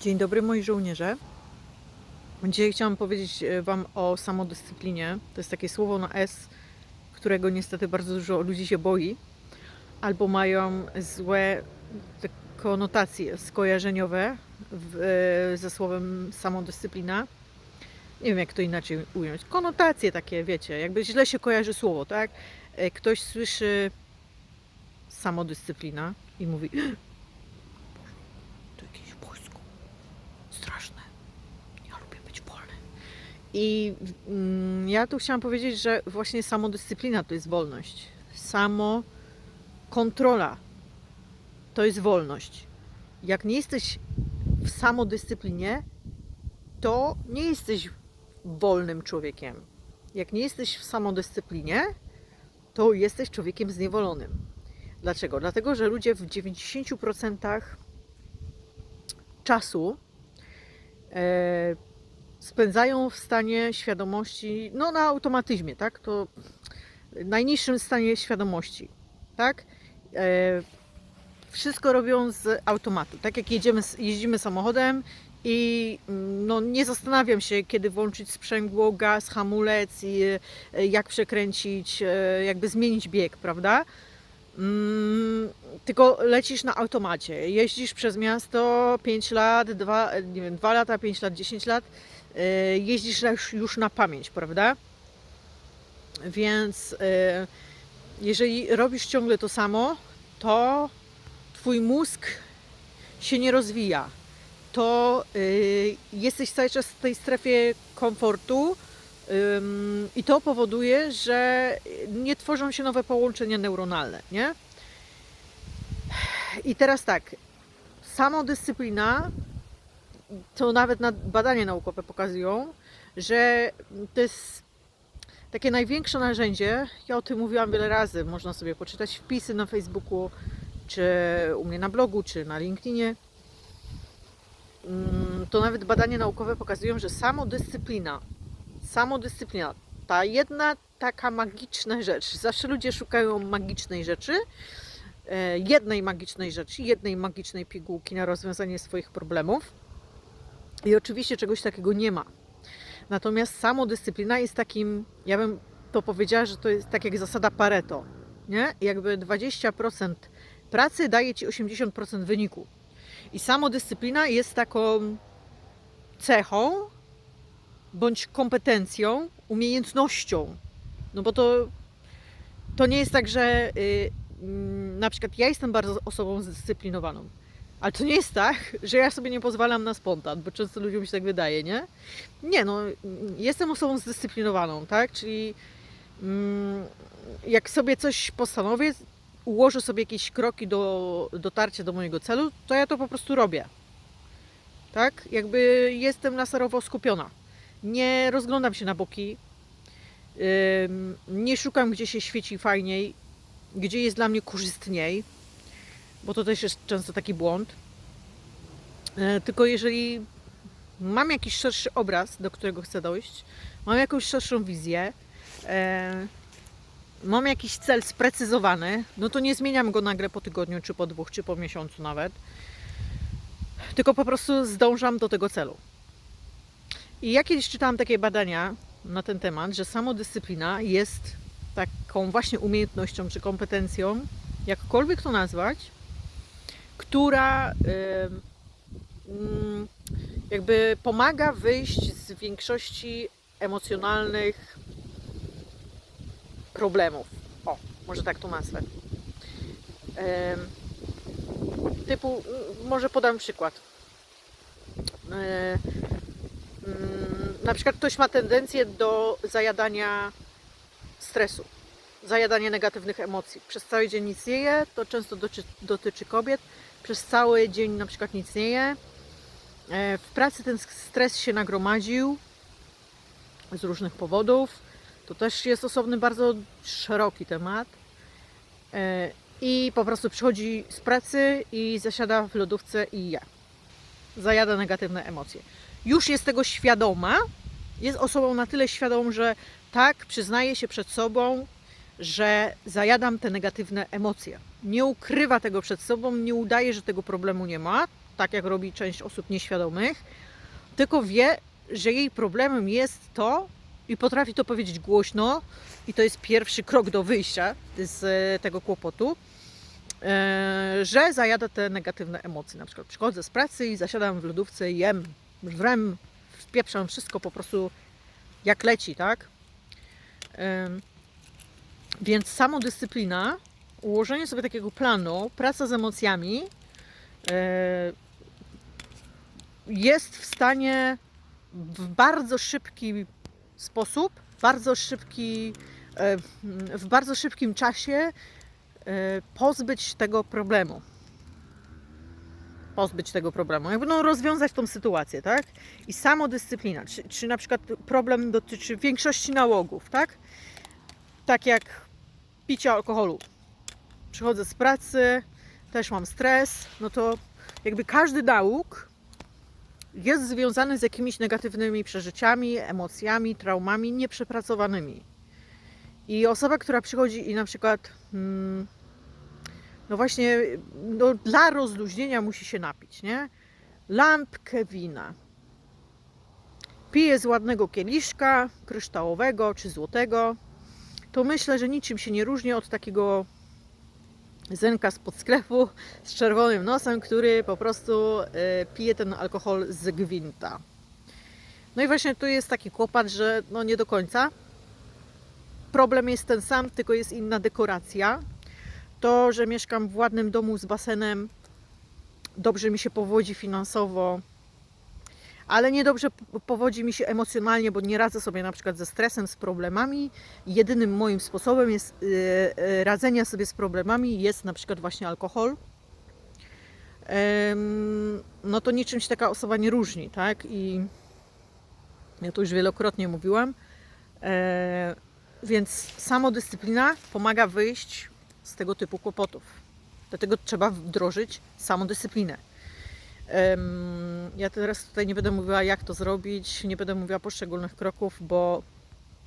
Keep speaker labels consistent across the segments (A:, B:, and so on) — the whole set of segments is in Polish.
A: Dzień dobry moi żołnierze. Dzisiaj chciałam powiedzieć e, Wam o samodyscyplinie. To jest takie słowo na S, którego niestety bardzo dużo ludzi się boi, albo mają złe konotacje skojarzeniowe w, e, ze słowem samodyscyplina. Nie wiem, jak to inaczej ująć. Konotacje takie, wiecie, jakby źle się kojarzy słowo, tak? E, Ktoś słyszy samodyscyplina i mówi: To jakieś wojsko straszne. Ja lubię być wolny. I mm, ja tu chciałam powiedzieć, że właśnie samodyscyplina to jest wolność. Samo kontrola to jest wolność. Jak nie jesteś w samodyscyplinie, to nie jesteś wolnym człowiekiem. Jak nie jesteś w samodyscyplinie, to jesteś człowiekiem zniewolonym. Dlaczego? Dlatego, że ludzie w 90% czasu e, spędzają w stanie świadomości, no na automatyzmie, tak? To najniższym stanie świadomości, tak? E, wszystko robią z automatu. Tak jak jedziemy, jeździmy samochodem i mm, no, nie zastanawiam się, kiedy włączyć sprzęgło, gaz, hamulec, i, e, jak przekręcić, e, jakby zmienić bieg, prawda? Mm, tylko lecisz na automacie. Jeździsz przez miasto 5 lat, 2, nie wiem, 2 lata, 5 lat, 10 lat. E, Jeździsz już, na pamięć, prawda? Więc e, jeżeli robisz ciągle to samo, to twój mózg się nie rozwija. To y, jesteś cały czas w tej strefie komfortu i to powoduje, że nie tworzą się nowe połączenia neuronalne, nie? I teraz tak, samodyscyplina, to nawet na badania naukowe pokazują, że to jest takie największe narzędzie. Ja o tym mówiłam wiele razy. Można sobie poczytać wpisy na Facebooku, czy u mnie na blogu, czy na LinkedInie. Mm, To nawet badania naukowe pokazują, że samodyscyplina, samodyscyplina, ta jedna taka magiczna rzecz, zawsze ludzie szukają magicznej rzeczy, e, jednej magicznej rzeczy, jednej magicznej pigułki na rozwiązanie swoich problemów. I oczywiście czegoś takiego nie ma. Natomiast samodyscyplina jest takim, ja bym to powiedziała, że to jest tak jak zasada Pareto. Nie? Jakby 20% pracy daje ci 80% wyniku. I samodyscyplina jest taką cechą bądź kompetencją, umiejętnością. No bo to, to nie jest tak, że y, mm, na przykład ja jestem bardzo osobą zdyscyplinowaną. Ale to nie jest tak, że ja sobie nie pozwalam na spontan, bo często ludziom się tak wydaje, nie? Nie, no, jestem osobą zdyscyplinowaną, tak? Czyli mm, jak sobie coś postanowię, ułożę sobie jakieś kroki do dotarcia do mojego celu, to ja to po prostu robię. Tak? Jakby jestem laserowo skupiona. Nie rozglądam się na boki. Ym, nie szukam, gdzie się świeci fajniej, gdzie jest dla mnie korzystniej, bo to też jest często taki błąd. E, Tylko jeżeli mam jakiś szerszy obraz, do którego chcę dojść, mam jakąś szerszą wizję, e, mam jakiś cel sprecyzowany, no to nie zmieniam go nagle po tygodniu, czy po dwóch, czy po miesiącu nawet. Tylko po prostu zdążam do tego celu. I ja kiedyś czytałam takie badania na ten temat, że samodyscyplina jest taką właśnie umiejętnością czy kompetencją, jakkolwiek to nazwać, która mm, jakby pomaga wyjść z większości emocjonalnych problemów. O, może tak to nazwę. Typu, może podam przykład. E, mm, na przykład ktoś ma tendencję do zajadania stresu, zajadania negatywnych emocji. Przez cały dzień nic nie je, to często dotyczy, dotyczy kobiet. Przez cały dzień na przykład nic nie je. E, W pracy ten stres się nagromadził z różnych powodów. To też jest osobny, bardzo szeroki temat. E, I po prostu przychodzi z pracy i zasiada w lodówce i je. Zajada negatywne emocje. Już jest tego świadoma, jest osobą na tyle świadomą, że tak, przyznaje się przed sobą, że zajadam te negatywne emocje. Nie ukrywa tego przed sobą, nie udaje, że tego problemu nie ma, tak jak robi część osób nieświadomych, tylko wie, że jej problemem jest to i potrafi to powiedzieć głośno, i to jest pierwszy krok do wyjścia z e, tego kłopotu, e, że zajada te negatywne emocje. Na przykład przychodzę z pracy i zasiadam w lodówce jem, żrem, wpieprzam wszystko po prostu jak leci, tak? Więc samodyscyplina, ułożenie sobie takiego planu, praca z emocjami e, jest w stanie w bardzo szybki sposób, bardzo szybki, e, w bardzo szybkim czasie e, pozbyć tego problemu. Pozbyć tego problemu, jakby no rozwiązać tą sytuację, tak? I samodyscyplina, czy, czy na przykład problem dotyczy większości nałogów, tak? Tak jak picie alkoholu. Przychodzę z pracy, też mam stres, no to jakby każdy nałóg jest związany z jakimiś negatywnymi przeżyciami, emocjami, traumami nieprzepracowanymi. I osoba, która przychodzi i na przykład, mm, no właśnie, no dla rozluźnienia musi się napić, nie? Lampkę wina. Pije z ładnego kieliszka, kryształowego czy złotego. To myślę, że niczym się nie różni od takiego zenka spod sklepu z czerwonym nosem, który po prostu e, pije ten alkohol z gwinta. No i właśnie tu jest taki kłopot, że no nie do końca. Problem jest ten sam, tylko jest inna dekoracja. To, że mieszkam w ładnym domu z basenem, dobrze mi się powodzi finansowo, ale niedobrze powodzi mi się emocjonalnie, bo nie radzę sobie na przykład ze stresem, z problemami. Jedynym moim sposobem jest yy, yy, radzenia sobie z problemami jest na przykład właśnie alkohol. No to niczym się taka osoba nie różni, tak? I ja to już wielokrotnie mówiłam. E, więc samodyscyplina pomaga wyjść z tego typu kłopotów. Dlatego trzeba wdrożyć samodyscyplinę. Ja teraz tutaj nie będę mówiła, jak to zrobić, nie będę mówiła poszczególnych kroków, bo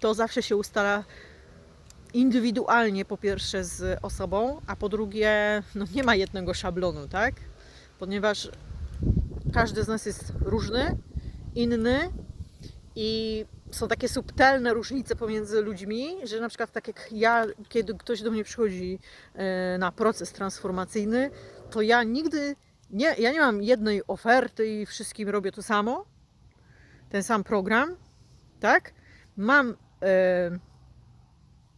A: to zawsze się ustala indywidualnie, po pierwsze z osobą, a po drugie, no nie ma jednego szablonu, tak? Ponieważ każdy z nas jest różny, inny i są takie subtelne różnice pomiędzy ludźmi, że na przykład tak jak ja, kiedy ktoś do mnie przychodzi e, na proces transformacyjny, to ja nigdy nie, ja nie mam jednej oferty i wszystkim robię to samo, ten sam program, tak? Mam e,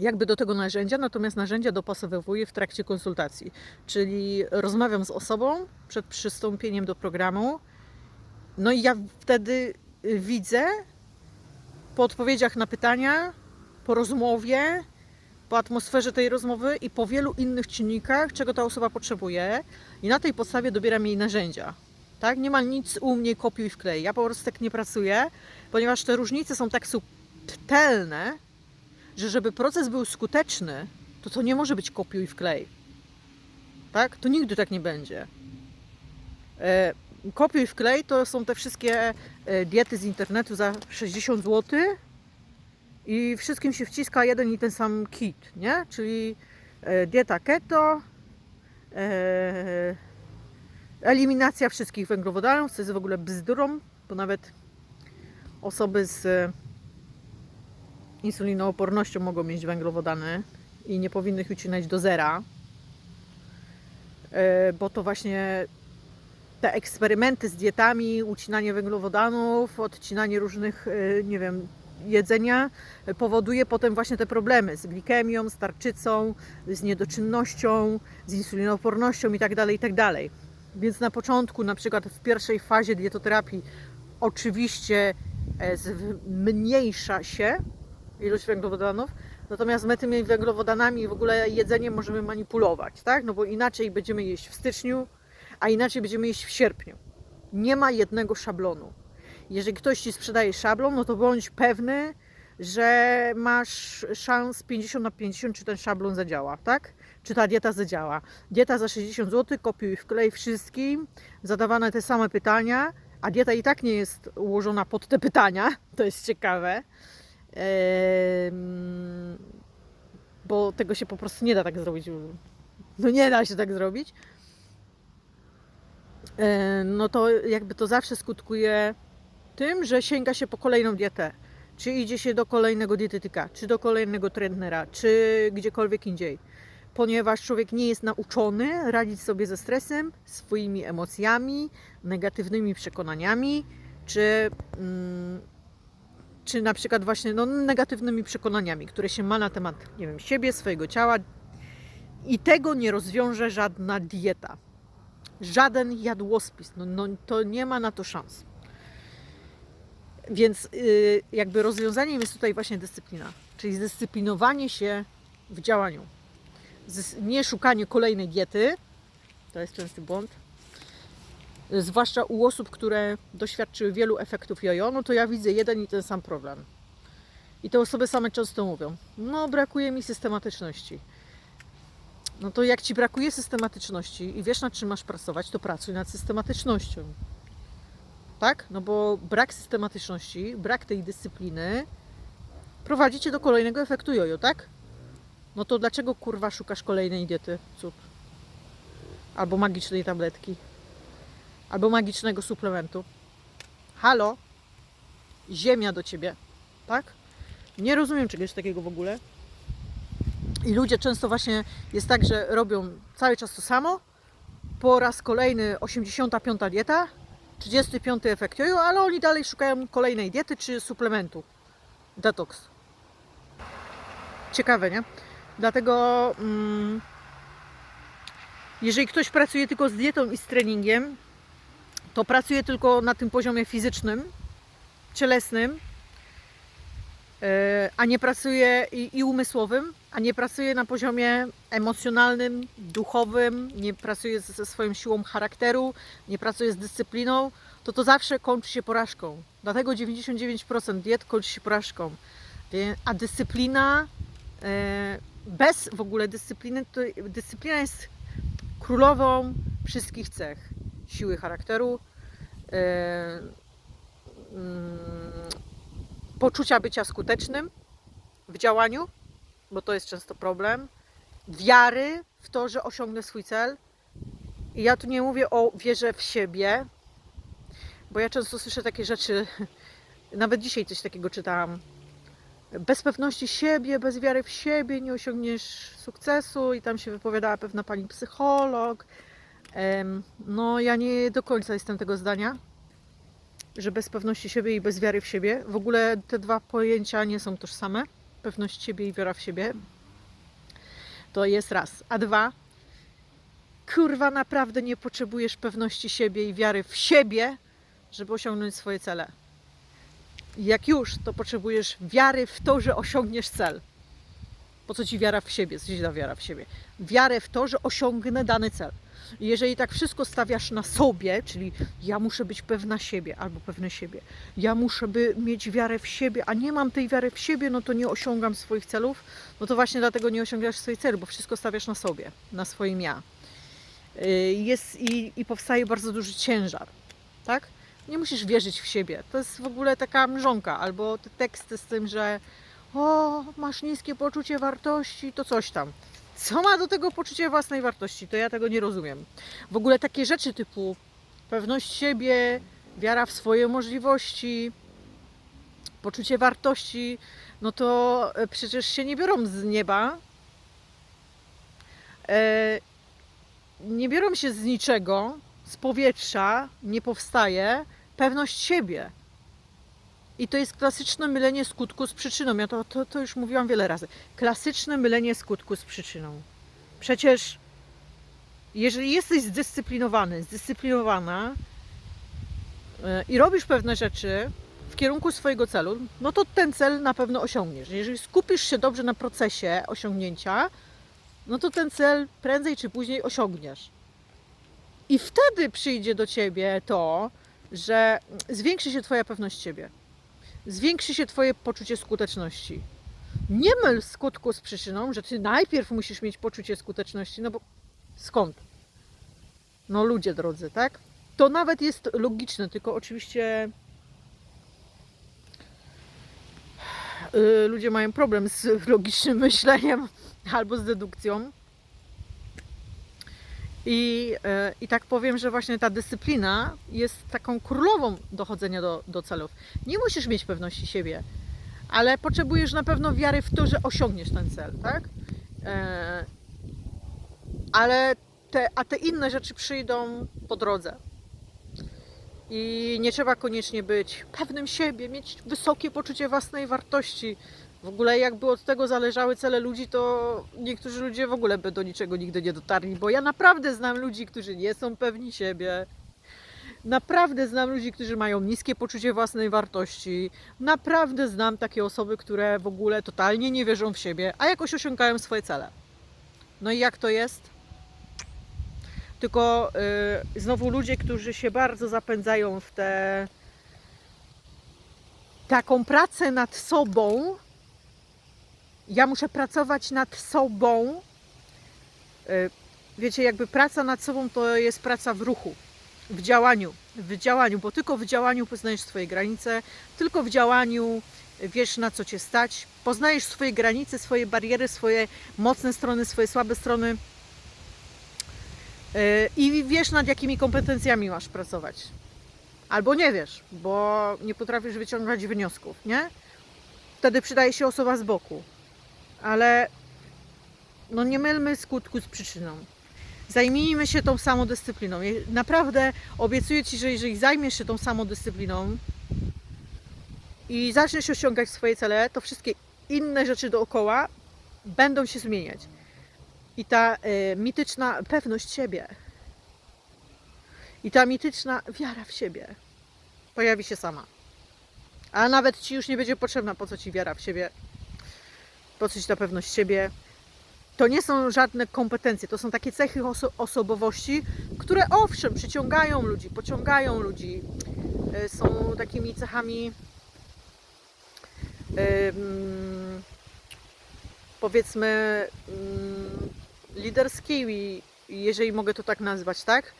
A: jakby do tego narzędzia, natomiast narzędzia dopasowywuję w trakcie konsultacji, czyli rozmawiam z osobą przed przystąpieniem do programu, no i ja wtedy y, widzę po odpowiedziach na pytania, po rozmowie, po atmosferze tej rozmowy i po wielu innych czynnikach, czego ta osoba potrzebuje, i na tej podstawie dobieram jej narzędzia. Tak? Nie ma nic u mnie kopiuj wklej. Ja po prostu tak nie pracuję, ponieważ te różnice są tak subtelne, że żeby proces był skuteczny, to to nie może być kopiuj wklej. Tak? To nigdy tak nie będzie. E, kopiuj wklej to są te wszystkie e, diety z internetu za 60 zł i wszystkim się wciska jeden i ten sam kit, nie? Czyli e, dieta keto, e, eliminacja wszystkich węglowodanów, co jest w ogóle bzdurą, bo nawet osoby z insulinoopornością mogą mieć węglowodany i nie powinny ich ucinać do zera, e, bo to właśnie te eksperymenty z dietami, ucinanie węglowodanów, odcinanie różnych, nie wiem, jedzenia e, powoduje potem właśnie te problemy z glikemią, z tarczycą, z niedoczynnością, z insulinoopornością itd., itd. Więc na początku, na przykład w pierwszej fazie dietoterapii, oczywiście e, zmniejsza się ilość węglowodanów, natomiast my tymi węglowodanami w ogóle jedzeniem możemy manipulować, tak? No bo inaczej będziemy jeść w styczniu, a inaczej będziemy jeść w sierpniu. Nie ma jednego szablonu. Jeżeli ktoś ci sprzedaje szablon, no to bądź pewny, że masz szans 50 na 50, czy ten szablon zadziała, tak? Czy ta dieta zadziała. Dieta za 60 zł, kopiuj wklej wszystkim, zadawane te same pytania, a dieta i tak nie jest ułożona pod te pytania, to jest ciekawe. Bo tego się po prostu nie da tak zrobić. No nie da się tak zrobić. e, no to jakby to zawsze skutkuje tym, że sięga się po kolejną dietę. Czy idzie się do kolejnego dietetyka, czy do kolejnego trenera, czy gdziekolwiek indziej. Ponieważ człowiek nie jest nauczony radzić sobie ze stresem, swoimi emocjami, negatywnymi przekonaniami, czy, mm, czy na przykład właśnie no, negatywnymi przekonaniami, które się ma na temat nie wiem, siebie, swojego ciała. I tego nie rozwiąże żadna dieta. Żaden jadłospis. No, no, to nie ma na to szans. Więc yy, jakby rozwiązaniem jest tutaj właśnie dyscyplina, czyli zdyscyplinowanie się w działaniu. Nie szukanie kolejnej diety, to jest częsty błąd, zwłaszcza u osób, które doświadczyły wielu efektów jojo, no to ja widzę jeden i ten sam problem. I te osoby same często mówią, no brakuje mi systematyczności. No to jak Ci brakuje systematyczności i wiesz nad czym masz pracować, to pracuj nad systematycznością. Tak? No bo brak systematyczności, brak tej dyscypliny prowadzi Cię do kolejnego efektu jojo, tak? No to dlaczego kurwa szukasz kolejnej diety, cud? Albo magicznej tabletki? Albo magicznego suplementu? Halo? Ziemia do Ciebie, tak? Nie rozumiem czegoś takiego w ogóle. I ludzie często właśnie jest tak, że robią cały czas to samo. Po raz kolejny 85 dieta, 35 efekt jojo, ale oni dalej szukają kolejnej diety czy suplementu. Detox. Ciekawe, nie? Dlatego mm, jeżeli ktoś pracuje tylko z dietą i z treningiem, to pracuje tylko na tym poziomie fizycznym, cielesnym, a nie pracuje i, i umysłowym, a nie pracuje na poziomie emocjonalnym, duchowym, nie pracuje ze ze swoją siłą charakteru, nie pracuje z dyscypliną, to to zawsze kończy się porażką. Dlatego 99% diet kończy się porażką. A dyscyplina, e, bez w ogóle dyscypliny, to dyscyplina jest królową wszystkich cech. Siły charakteru, e, mm, poczucia bycia skutecznym w działaniu, bo to jest często problem, wiary w to, że osiągnę swój cel. I ja tu nie mówię o wierze w siebie, bo ja często słyszę takie rzeczy, nawet dzisiaj coś takiego czytałam. Bez pewności siebie, bez wiary w siebie nie osiągniesz sukcesu, i tam się wypowiadała pewna pani psycholog. No, ja nie do końca jestem tego zdania, że bez pewności siebie i bez wiary w siebie. W ogóle te dwa pojęcia nie są tożsame. Pewność siebie i wiara w siebie. To jest raz. A dwa, kurwa, naprawdę nie potrzebujesz pewności siebie i wiary w siebie, żeby osiągnąć swoje cele. Jak już, to potrzebujesz wiary w to, że osiągniesz cel. Po co ci wiara w siebie? Co ci da wiara w siebie? Wiarę w to, że osiągnę dany cel. Jeżeli tak wszystko stawiasz na sobie, czyli ja muszę być pewna siebie albo pewne siebie, ja muszę by mieć wiarę w siebie, a nie mam tej wiary w siebie, no to nie osiągam swoich celów, no to właśnie dlatego nie osiągasz swoich celów, bo wszystko stawiasz na sobie, na swoim ja. Yy, Jest i, i powstaje bardzo duży ciężar, tak? Nie musisz wierzyć w siebie. To jest w ogóle taka mrzonka, albo te teksty z tym, że o, masz niskie poczucie wartości, to coś tam. Co ma do tego poczucie własnej wartości? To ja tego nie rozumiem. W ogóle takie rzeczy typu pewność siebie, wiara w swoje możliwości, poczucie wartości, no to e, przecież się nie biorą z nieba. E, nie biorą się z niczego, z powietrza nie powstaje pewność siebie. I to jest klasyczne mylenie skutku z przyczyną. Ja to, to, to już mówiłam wiele razy. Klasyczne mylenie skutku z przyczyną. Przecież jeżeli jesteś zdyscyplinowany, zdyscyplinowana e, i robisz pewne rzeczy w kierunku swojego celu, no to ten cel na pewno osiągniesz. Jeżeli skupisz się dobrze na procesie osiągnięcia, no to ten cel prędzej czy później osiągniesz. I wtedy przyjdzie do ciebie to, że zwiększy się Twoja pewność siebie zwiększy się Twoje poczucie skuteczności. Nie myl skutku z przyczyną, że Ty najpierw musisz mieć poczucie skuteczności, no bo skąd? No ludzie drodzy, tak? To nawet jest logiczne, tylko oczywiście yy, ludzie mają problem z logicznym myśleniem albo z dedukcją. I, e, I tak powiem, że właśnie ta dyscyplina jest taką królową dochodzenia do, do celów. Nie musisz mieć pewności siebie, ale potrzebujesz na pewno wiary w to, że osiągniesz ten cel, tak? E, ale te, a te inne rzeczy przyjdą po drodze. I nie trzeba koniecznie być pewnym siebie, mieć wysokie poczucie własnej wartości. W ogóle jakby od tego zależały cele ludzi, to niektórzy ludzie w ogóle by do niczego nigdy nie dotarli, bo ja naprawdę znam ludzi, którzy nie są pewni siebie. Naprawdę znam ludzi, którzy mają niskie poczucie własnej wartości. Naprawdę znam takie osoby, które w ogóle totalnie nie wierzą w siebie, a jakoś osiągają swoje cele. No i jak to jest? Tylko y, znowu ludzie, którzy się bardzo zapędzają w tę taką pracę nad sobą. Ja muszę pracować nad sobą. Y, wiecie, jakby praca nad sobą to jest praca w ruchu, w działaniu, w działaniu, bo tylko w działaniu poznajesz swoje granice, tylko w działaniu wiesz na co cię stać, poznajesz swoje granice, swoje bariery, swoje mocne strony, swoje słabe strony yy, i wiesz nad jakimi kompetencjami masz pracować. Albo nie wiesz, bo nie potrafisz wyciągać wniosków, nie? Wtedy przydaje się osoba z boku. Ale no nie mylmy skutku z przyczyną. Zajmijmy się tą samodyscypliną. Naprawdę obiecuję Ci, że jeżeli zajmiesz się tą samodyscypliną i zaczniesz osiągać swoje cele, to wszystkie inne rzeczy dookoła będą się zmieniać. I ta e, mityczna pewność siebie i ta mityczna wiara w siebie pojawi się sama. A nawet Ci już nie będzie potrzebna, po co Ci wiara w siebie, Ci ta pewność siebie. To nie są żadne kompetencje, to są takie cechy oso- osobowości, które owszem, przyciągają ludzi, pociągają ludzi. E, Są takimi cechami em, powiedzmy mm, liderskimi, jeżeli mogę to tak nazwać, tak?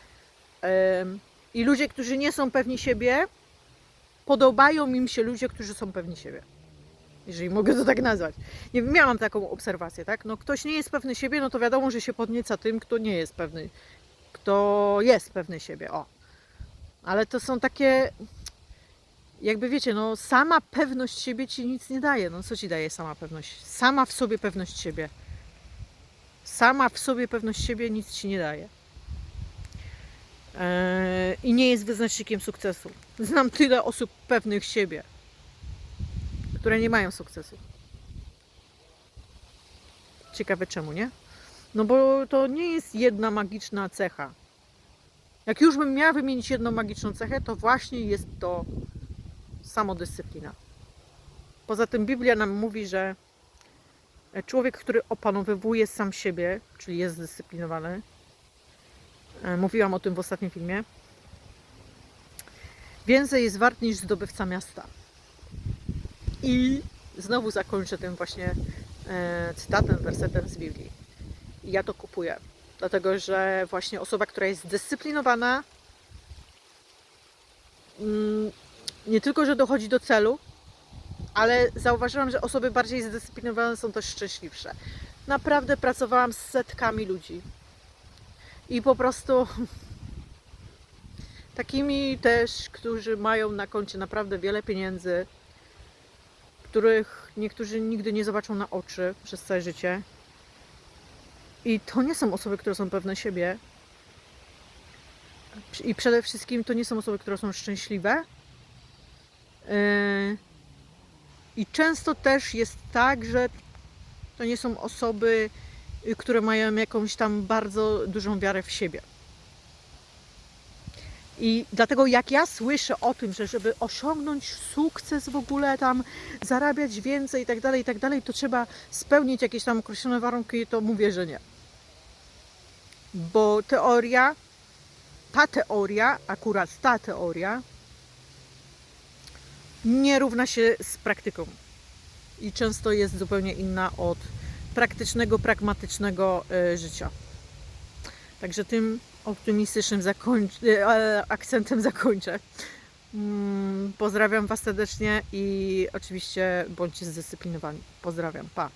A: Em, I ludzie, którzy nie są pewni siebie, podobają im się ludzie, którzy są pewni siebie. Jeżeli mogę to tak nazwać. Nie miałam taką obserwację, tak? No ktoś nie jest pewny siebie, no to wiadomo, że się podnieca tym, kto nie jest pewny, kto jest pewny siebie, o. Ale to są takie, jakby wiecie, no sama pewność siebie ci nic nie daje. No co ci daje sama pewność? Sama w sobie pewność siebie. Sama w sobie pewność siebie nic ci nie daje. Eee, I nie jest wyznacznikiem sukcesu. Znam tyle osób pewnych siebie, które nie mają sukcesu. Ciekawe czemu, nie? No bo to nie jest jedna magiczna cecha. Jak już bym miała wymienić jedną magiczną cechę, to właśnie jest to samodyscyplina. Poza tym Biblia nam mówi, że człowiek, który opanowywuje sam siebie, czyli jest zdyscyplinowany, e, mówiłam o tym w ostatnim filmie, więcej jest wart niż zdobywca miasta. I znowu zakończę tym właśnie e, cytatem, wersetem z Biblii. Ja to kupuję. Dlatego, że właśnie osoba, która jest zdyscyplinowana, mm, nie tylko, że dochodzi do celu, ale zauważyłam, że osoby bardziej zdyscyplinowane są też szczęśliwsze. Naprawdę pracowałam z setkami ludzi. I po prostu takimi też, którzy mają na koncie naprawdę wiele pieniędzy, których niektórzy nigdy nie zobaczą na oczy przez całe życie. I to nie są osoby, które są pewne siebie. I przede wszystkim to nie są osoby, które są szczęśliwe. Yy, I często też jest tak, że to nie są osoby, które mają jakąś tam bardzo dużą wiarę w siebie. I dlatego jak ja słyszę o tym, że żeby osiągnąć sukces w ogóle tam, zarabiać więcej i tak dalej, i tak dalej, to trzeba spełnić jakieś tam określone warunki, to mówię, że nie. Bo teoria, ta teoria, akurat ta teoria, nie równa się z praktyką. I często jest zupełnie inna od praktycznego, pragmatycznego e, życia. Także tym optymistycznym zakończ- e, akcentem zakończę. Mm, Pozdrawiam Was serdecznie i oczywiście bądźcie zdyscyplinowani. Pozdrawiam, pa.